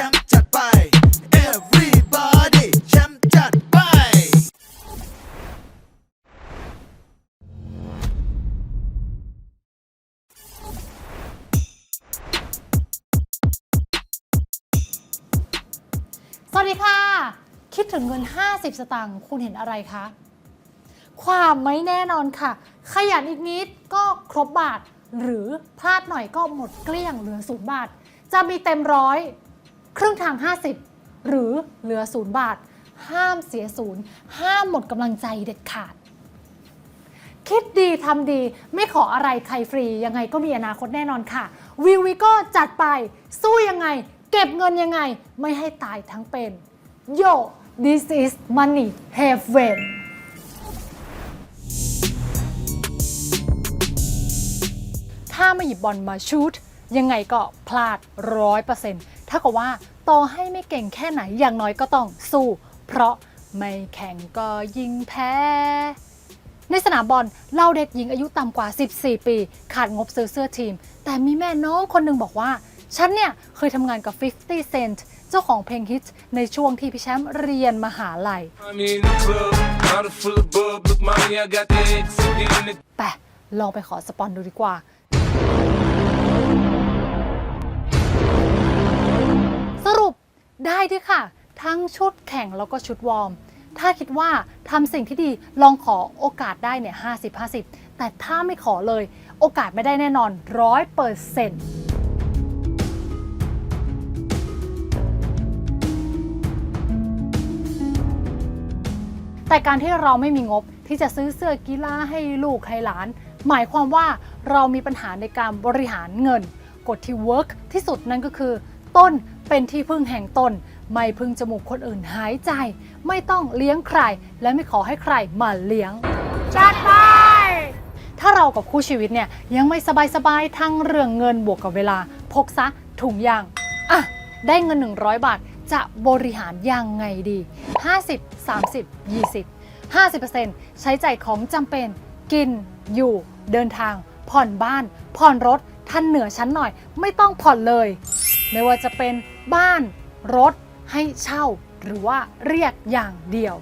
ชมป์จัดไป everybody แชมป์จัดไป สวัสดีค่ะ คิดถึงเงิน 50 สตางค์คุณเห็นอะไรคะ ความไม่แน่นอนค่ะ ขยันอีกนิดก็ครบบาท หรือพลาดหน่อยก็หมดเกลี้ยงเหลือศูนย์บาท จะมีเต็มร้อย ครึ่งทาง 50 หรือเหลือศูนย์บาท ห้ามเสียศูนย์ ห้ามหมดกำลังใจเด็ดขาด คิดดีทำดี ไม่ขออะไรใครฟรี ยังไงก็มีอนาคตแน่นอนค่ะ วิววิก็จัดไป สู้ยังไง เก็บเงินยังไง ไม่ให้ตายทั้งเป็น โย this is money heaven ถ้าไม่หยิบบอลมาชูตยังไงก็พลาดร้อยเปอร์เซ็นต์ ถ้ากับว่าต่อให้ไม่เก่งแค่ไหนอย่างน้อยก็ต้องสู้ เพราะไม่แข่งก็ยิงแพ้ ในสนามบอลเล่าเด็กหญิงอายุต่ำกว่า 14 ปี ขาดงบซื้อเสื้อทีม แต่มีแม่น้องคนหนึ่งบอกว่า ฉันเนี่ยเคยทำงานกับ 50 Cent เจ้าของเพลงฮิตในช่วงที่พี่แชมป์เรียนมหาลัย Money in the club, bottle full of bub. Look, mommy, I got the X50 in the ไปลองไปขอสปอนดูดีกว่า ได้ด้วยค่ะ ทั้งชุดแข่งแล้วก็ชุดวอร์ม ถ้าคิดว่าทำสิ่งที่ดีลองขอโอกาสได้เนี่ย50 50แต่ถ้าไม่ขอเลยโอกาสไม่ได้แน่นอนร้อยเปอร์เซ็นต์แต่การที่เราไม่มีงบที่จะซื้อเสื้อกีฬาให้ลูกให้หลาน หมายความว่าเรามีปัญหาในการบริหารเงิน กฎที่เวิร์กที่สุดนั่นก็คือ ต้นเป็นที่พึ่งแห่งตน ไม่พึ่งจมูกคนอื่นหายใจ ไม่ต้องเลี้ยงใคร และไม่ขอให้ใครมาเลี้ยงจัดไป ถ้าเรากับคู่ชีวิตเนี่ยยังไม่สบายๆทั้งเรื่องเงินบวกกับเวลา พกซะถุงยางอะได้เงิน 100 บาท จะบริหารยังไงดี 50 30 20 50%ใช้จ่ายของจำเป็น กิน อยู่ เดินทาง ผ่อนบ้าน ผ่อนรถท่านเหนือชั้นหน่อย ไม่ต้องผ่อนเลย ไม่ว่าจะเป็นบ้านรถให้เช่า หรือว่าเรียกอย่างเดียว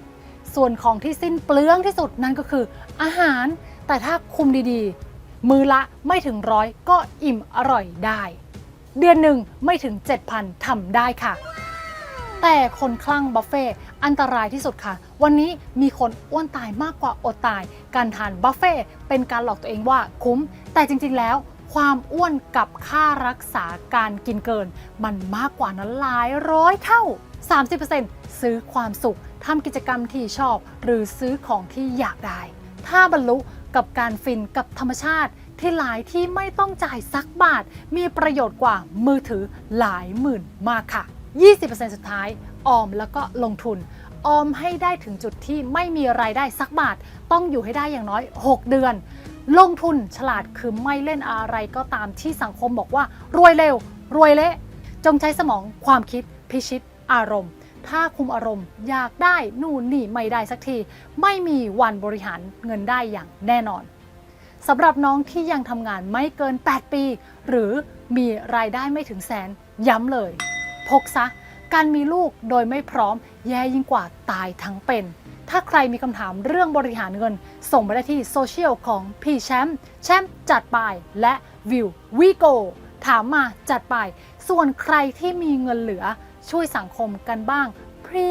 ส่วนของที่สิ้นเปลืองที่สุดนั่นก็คืออาหาร แต่ถ้าคุมดีๆ มือละไม่ถึงร้อยก็อิ่มอร่อยได้ เดือนหนึ่งไม่ถึง 7,000ทำได้ค่ะ แต่คนคลั่งบุฟเฟ่อันตรายที่สุดค่ะ วันนี้มีคนอ้วนตายมากกว่าอดตาย การทานบุฟเฟ่เป็นการหลอกตัวเองว่าคุ้ม แต่จริงๆแล้ว ความอ้วนกับค่ารักษาการกินเกิน มันมากกว่านั้นหลายร้อยเท่า 30%ซื้อความสุขทำกิจกรรมที่ชอบ หรือซื้อของที่อยากได้ ถ้าบรรลุกับการฟินกับธรรมชาติที่หลายที่ไม่ต้องจ่ายสักบาท มีประโยชน์กว่ามือถือหลายหมื่นมากค่ะ 20%สุดท้ายออมแล้วก็ลงทุน ออมให้ได้ถึงจุดที่ไม่มีรายได้สักบาท ต้องอยู่ให้ได้อย่างน้อย 6 เดือน ลงทุนฉลาดคือไม่เล่นอะไรก็ตามที่สังคมบอกว่า รวยเร็ว รวยเละ จงใช้สมองความคิดพิชิตอารมณ์ ถ้าคุมอารมณ์อยากได้นู่นนี่ไม่ได้สักที ไม่มีวันบริหารเงินได้อย่างแน่นอนสำหรับน้องที่ยังทำงานไม่เกิน 8 ปี หรือมีรายได้ไม่ถึงแสน ย้ำเลย พกซะ การมีลูกโดยไม่พร้อม แย่ยิ่งกว่าตายทั้งเป็น ถ้าใครมีคำถามเรื่องบริหารเงิน ส่งไปได้ที่โซเชียลของพี่แชมป์แชมป์จัดไปและวิววีโกถามมาจัดไป ส่วนใครที่มีเงินเหลือช่วยสังคมกันบ้าง พรี